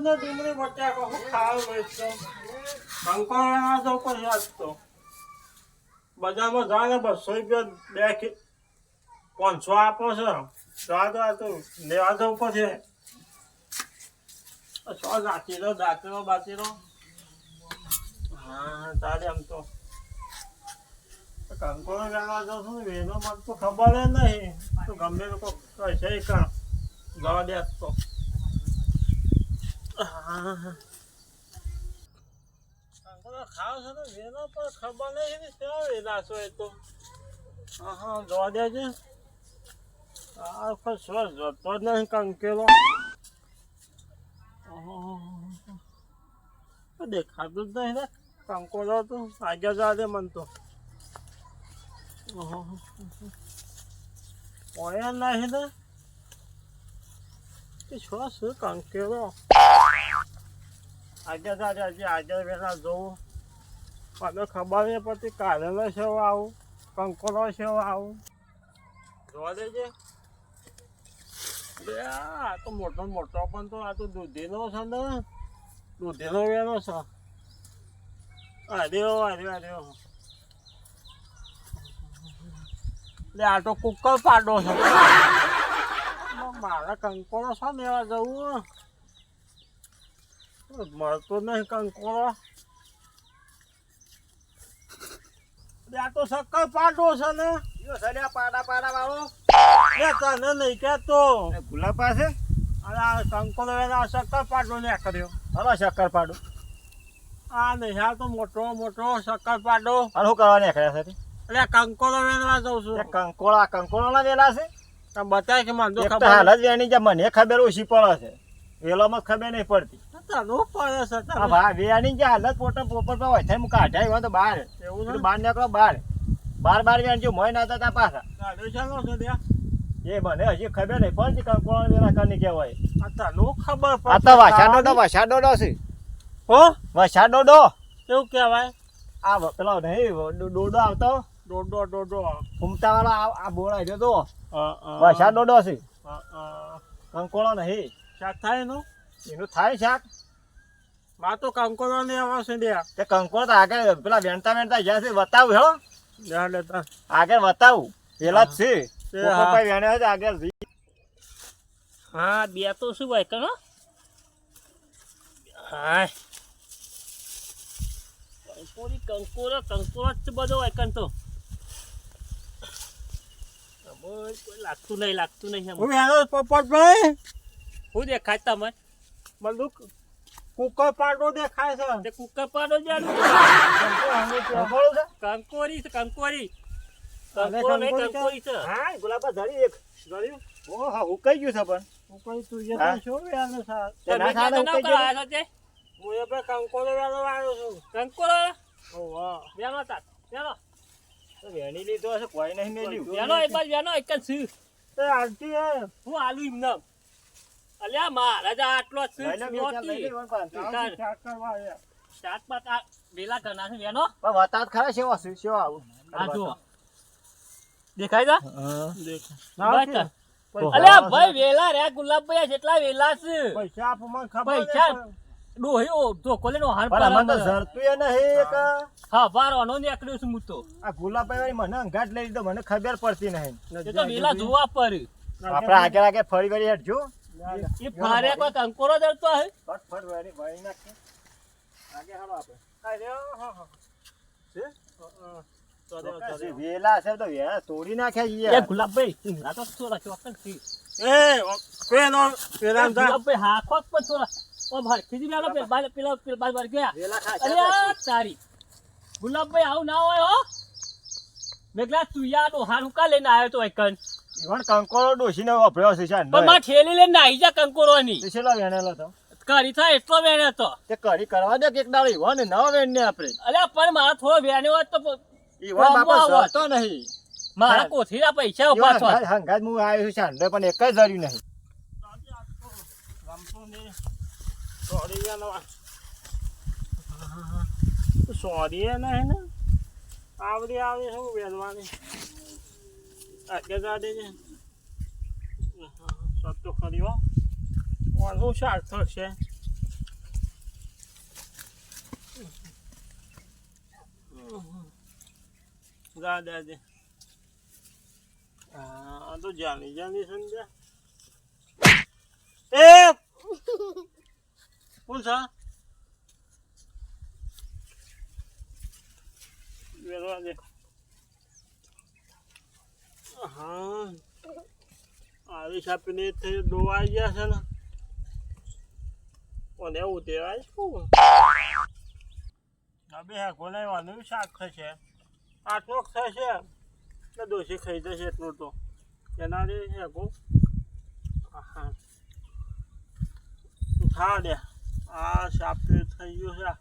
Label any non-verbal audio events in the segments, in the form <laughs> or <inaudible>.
ને ડુંગળી બટ્યા કહો ખાવ વેચતો કંકોળા તો પછી આપતો બજારમાં જાણે બસો રૂપિયા બે પાંચસો આપો છે. સ્વાદ હતું લેવા જવું પછી છો દાતીરો દાતીરો બાતીરો હા, તારે આમ તો. કંકોણ જાણવા જાઉં છું વેલો મને તો ખબર જ નહીં. તો ગમે લોકો કહે છે કાં જવા દે તો. ખાવ છે ને વેનો પણ ખબર નહીં કેવા વેલા છો તો. હા હા જોવા દેજે. આ કોઈ સ્વર જતો જ નહીં કંકેલો. દેખાતું જ નહીં ને. કંકોડો તો આગળ જવા દે મન તો. ઓયા નહીં ને. એ શું શું કંકેલો? આગળ તારે આજે આજે વેલા જવું મને ખબર નહીં પડતી કારેલો સેવ આવું કંકોલો સેવ આવું. જોવા દેજે. બે આ તો મોટો મોટો પણ તો આ તો દૂધીનો છે ને. દૂધીનો વેલો છે. અરે અરે અરે લે, આ તો કુકર પાડો છે. મારા કંકોળો છે ને એવા જવું. મળતો નહીં કંકોળો આ તો શક્કર પાડો છે ને. યો સડ્યા પાડા પાડા વાળો લે તને નહીં કહેતો. ભૂલા પાસે? અને આ કંકોડો એના શક્કર પાડો ને કર્યો. હલો શક્કર પાડું. આ નહીં આ તો મોટો મોટો શક્કર પાડો. શું કરવા નીકળ્યા છે તે? એટલે કંકોડો વેણવા જઉં છું. કંકોળા કંકોળાના વેલા છે? તમે બતાય કે મને હાલ જ વેણી છે મને ખબર ઓછી પડે છે. વેલામાં ખબર નહીં પડતી. તને પડે છે આ ભા વેણી છે હાલ જ પોપર પર હોય થાય હું કાઢ્યા હોય તો બહાર એવું બહાર નીકળો બહાર બાર બાર વેણ જો મોય ના હતા પાછા. ગાડો ચાલો છે ત્યાં. એ મને હજી ખબર નહીં પણ કંકોળા વેલા કરની કહેવાય આ તને ખબર આ તો વાછા ડોડો વાછા ડોડો છે. હો? વાછા ડોડો. કેવું કહેવાય? આ પેલો નહીં ડોડો આવતો. ડોડો ડોડો. ફૂમતા વાળો આ આ બોળ આવ્યો તો. અ, અ, ડોડો છે. કંકોળો નહીં. શાક થાય એનું? એનું થાય શાક. માં તો કંકોડો ને આવા છે બે તે કંકોળ તો આગળ પેલા વેણતા વેણતા જ્યાં છે બતાવું હો. ત્યાં લેતા આગળ બતાવું પેલા જ છે. વેણે છે આગળ હા બે તો શું ભાઈ કરો હા કંકોરી કંકોરો કંકોરો જ બધો હોય તો. લાગતું નહીં લાગતું નહીં હું દેખાય તમે બધું કુકર પાડો દેખાય છે. તે કુકર પાડો જાનું કંકોરી છે કંકોરી. કંકોરો નહીં કંકોરી છે? હા ગુલાબા ધરી એક. ધરી ઓ હા હુકાઈ ગયું છે પણ. ઉકાઈ તું જે છો વેનો છે તે ના ખાને ના કરાયા છો હું એ ભાઈ કંકોરો વાળો આવ્યો છું. કંકોરો? ઓહો વેનો તાર વેનો તો વેણી લીધો હશે કોઈ નહીં મેલ્યું વેનો એક બાજુ વેનો એક જ છું. તે હે હું આલુ એમને અલ્યા મારા જ આટલો પાક આ વેલા ઘણા છે વેનો. પણ વતાત ખરા સેવા છે સેવા આવું. આ જો દેખાય છે? હા. દેખ ના અલ્યા ભાઈ વેલા રે ગુલાબભાઈ જેટલા વેલા છે. પૈસા આપો મને ખબર પૈસા? હાર તો પર ઝરતું એ નહીં એક હા વારવાનો નીકળ્યો છું હું તો. આ ગુલાબભાઈ મને અંગાટ લઈ લીધો મને ખબર પડતી નહીં. તો વેલા જોવા પર આપણે આગળ આગળ ફરી વળી હેઠ જો. એ ફારે કોઈ કંકોરો દરતો હે ફટ ફટ વળી વળી નાખીએ. આગળ હાલો આપણે અરે, હા, હા. છે? હા, તો દે, તો દે. વેલા છે તો વેલા. તોડી નાખ્યા એ ગુલાબભાઈ આ તો થોડા ચોકન છે. એ પેલો પેલા ગુલાબભાઈ હા ખોક થોડા. ઓ ભાઈ ખીજી પેલા પેલા પેલા પેલા બાર બાર ગયા વેલા અરે તારી. ગુલાબભાઈ આવું ના હોય હો. મેઘલા તું યાર લઈને આવ્યો તો એકન ઈવન કંકોળો ડોશીને વાપર્યો છે શાન પણ માં ઠેલી લઈને નાહી જા કંકોરોની. તે છેલા વેણેલો તો કરી થાય એટલો વેણ હતો. તે કઢી કરવા દે કે એક દાડો ઈવન નવો વેણ ને આપણે. અલ્યા પણ મારા થોડો વેણ્યો હોત તો ઈવન બાપા આવત. નહીં. મારા હા. કોથળીના પૈસા ઊભા છો હંગાત- હું આવ્યો છું શાન પણ એક જ ધર્યું નહીં. સોરી સોરી એ નહીં ને? આવડી આવી શું વેલવાની આગળ જા દેજે સત તો ખરી હો ઓનું સાર્થક છે જા દે દે આ તો જાની જાની સમજ્યા એ કોણ છે વેરવા દે હા. આવી છાપીને થઈ દોવાઈ ગયા છે ને. કોને તેવાય શું હવે હા કોને વાનું શાક થશે આટલો થશે એટલે દોશી ખાઈ જશે એટલું તો. એના રે છે કો હા ખા દે. આ સાપ થઈ ગયું છે.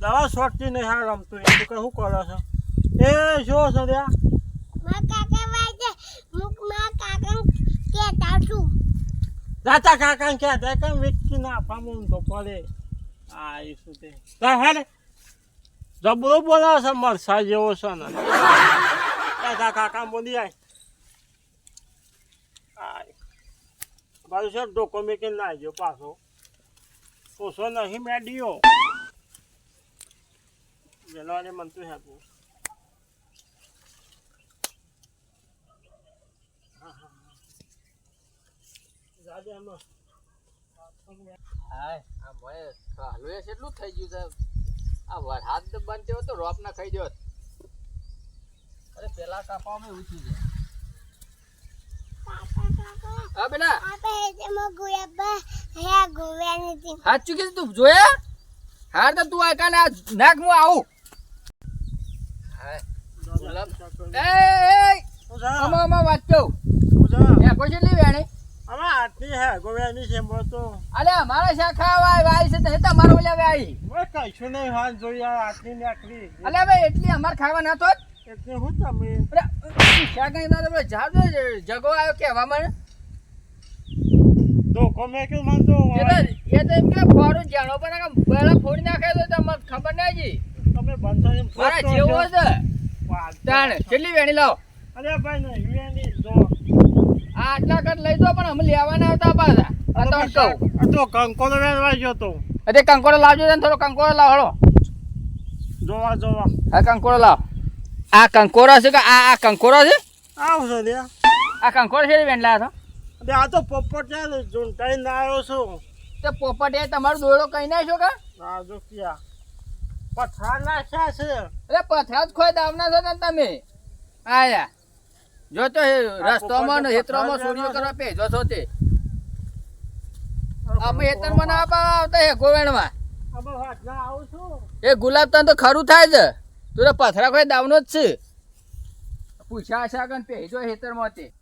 દવા છોડતી નહીં હા રમતું એ શું કરો છો? એ શું છો ત્યાં મારા કાકા ને ક્યાં ત્યાં કેમ વેચી ના પામું તો પડે આ એ શું તે તા હેડે જબરો બોલાવે છે, મરસા જેવો છે ને. દાતા કાકા બોલી આય. બાજુ છે ડોકો મેકીને લાવજો પાછો. ઓછો નહીં મેડિયો વેલાને મનતું હતું જાજે હાય આ કેટલું થઈ ગયું છે? આ વરસાદ બંધ થયો તો રોપ ના ખાઈ જોત. અરે પેલા કાપામાં છે કાકા કાકા હા બેટા તું? જોયા? હાર તો તું આ કાને આ નાક હું આવું. એ એ આમાં આમાં વાત કહું એ લી વેણી? આમાં આટલી હે ગોવ્યાની છે મોં તો. અલે અમારા શાખા વાય વાય છે તો તમારો ઓલા વાય મેં કઈશું નહીં હાથ જોઈ આ આટલી ને આટલી. અલે ભાઈ એટલી અમાર ખાવા ના તો એટલે હું તમે? શાકની ના તો જાવ જગો આવ્યો કેવા મને. ધોકો મેં કે મને તો એ તો એમ કે ફોડું જાણો પણ પહેલા ફોડી નાખે તો તમને ખબર ના જી તમે બંધો એમ મારા જેવો છે. છે. તાણ કેટલી વેણી લાવ. અરે ભાઈ ને આ આટલા કટ લઈ દો પણ અમે લેવાના આવતા પાછા. તો કહું. તો વેરવા તો. અરે કંકોડો લાવજો ને થોડો કંકોડો લાવ હળો. જોવા જોવા. હા કંકોડો લાવ. આ કંકોડો છે કે આ આ કંકોડો છે? આવશે લે આ કંકોડો છે આ તો પોપટ છે ને ના આવ્યો છું. તે પોપટ એ તમારો દોડો કઈ નાખ્યો કે? આ જો ક્યાં. પથરા નાખ્યા છે. અરે પથરા જ ખોઈ દાવના છો ને તમે. આયા. જો તો રસ્તામાં ને હેતરામાં ચોરીઓ કરવા પેજો છો તે. અમે હેતરમાં મને આવતા હે ગોવેણમાં. છું. એ ગુલાબ તને તો ખરું થાય છે તું તો પથરા કોઈ દાવનો જ છે. પૂછ્યા આશા કન પેજો હેતરમાં તે.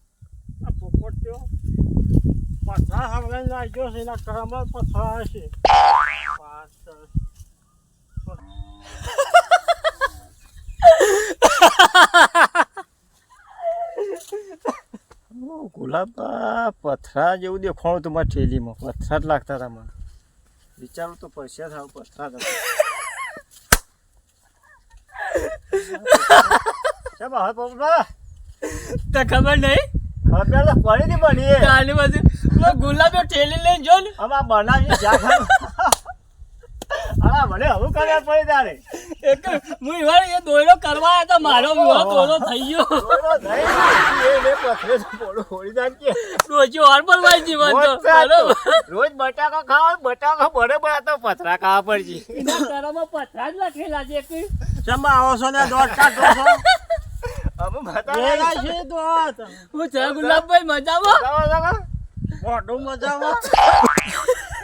પથરા હમણાં નાખ્યો છે એના કરમમાં પથરા હશે. પાછળ. <laughs> <laughs> <laughs> ગુલાબ પથરા જેવું દેખાણું હતું મારી ઠેલીમાં પથરા જ લાગતા હતા મને. વિચારું તો પૈસા થાવ પથરા જ હતા. તો ખબર નહીં ખબર તો પડી નહીં એ. આની બાજુ ગુલાબો ઠેલી લઈને જો ને. હવે બનાવી જા મને હવે ખબર પડી તારે. એક હું ઈવન એ દોયડો કરવા આવ્યો તો મારો દોયડો થઈ ગયો. બોલો નહીં, એ લે પથરે તો હોળી નાખીએ. ડોચી વાર પર વાઈ જીવન તો. મોજ છે આ તો. બરોબર રોજ બટાકા ખાવા બટાકા તો પથરા ખાવા પડશે. એના કરામાં પથરા જ લખેલા છે કે. આવો છો ને દોઢ કાઢો છો? છે દોઢ હું છે ગુલાબભાઈ મજામાં? મોઢું મજામાં?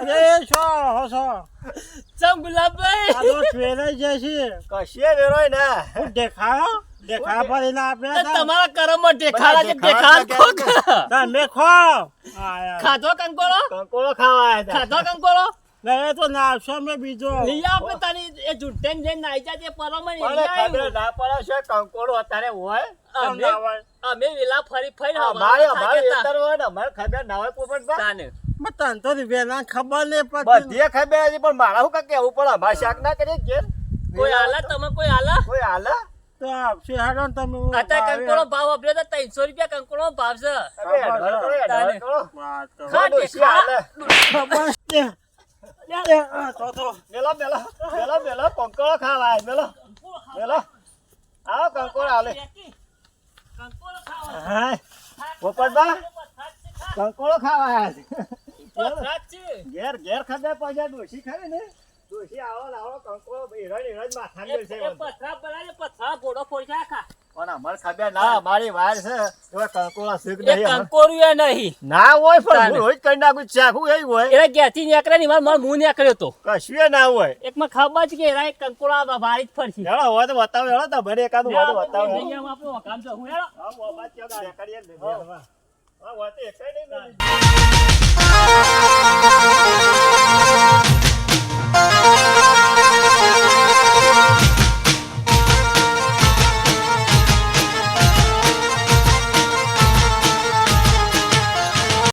અરે છો હો ચમ ગુલાબભાઈ? આ તો ટ્રેલાઈ જાય છે. કશીએ વેરોય ના? હું દેખા ભરીને આપ્યા તો તમારા કરામાં દેખાડા ટેખાડ તો ખોખ તમે ખો. ખાધો કંકોળો? કંકોળો ખાવા આવ્યા ખાધો કંકોળો? ને તો નાવશો મેં બીજો. લઈ આપણે તારી એ જઈને નાઈ જા તે પરોમાં ને મને ખબર ના પડે છે કંકોડો અત્યારે હોય? અમે ના અમે વેલા ફરી ફરી અમારે અમારે હવાના હોય ને અમારે ખબર ના હોય પોપટભા. તાને. પણ તને તો વેલા ખબર ને પણ બધીએ ખબર પણ મારા શું કેવું પડે? અમારે શાક ના કરીએ ઘેર? કોઈ આલા? તમે કોઈ આલા? કોઈ આલા? તો આપશે હાડો ને તમે અત્યારે કંકોળો ભાવ આપ્યો તો ત્રણસો રૂપિયા કંકોળો ભાવ છે? કરો, કરો. મેલો મેલો મેલો મેલો કંકોળો ખાવા આય, મેલો. પેલો આવો કંકોડો આલે. બેટી, ખાવા. હા. પોપટબા કંકોડો ખાવા આયા છે. ઘેર ઘેર ખાધા પાછા ખાય ને? ડોશી આવો ને આવો કંકોડો હિરણ હિરણ માથા એ- છે. પથરા બનાવીને પથરા ઘોડો ફોડી નાખા. પણ અમાર ખાધા ના અમારી વાર છે. એવા કંકોડા શીખ નહીં અમાર. નહીં. ના હોય પણ હું રોજ કરી નાખું ચાખું એ હોય? એટલે ઘેરથી નીકળે ને મારો મું નીકળ્યો તો. કશું ના હોય. એક માં ખબર છે કે એના એક કંકોડા વાળી જ ફરશે. હેડો હોય તો બતાવો હેડો તો ભલે એકાદું હોય તો બતાવો. હેડો. જઈએ તો હું હેડો. હા, મોંમાં જ ક્યાંક દેખાડીએ ને. હા, હોય તો એકાય નહીં ને.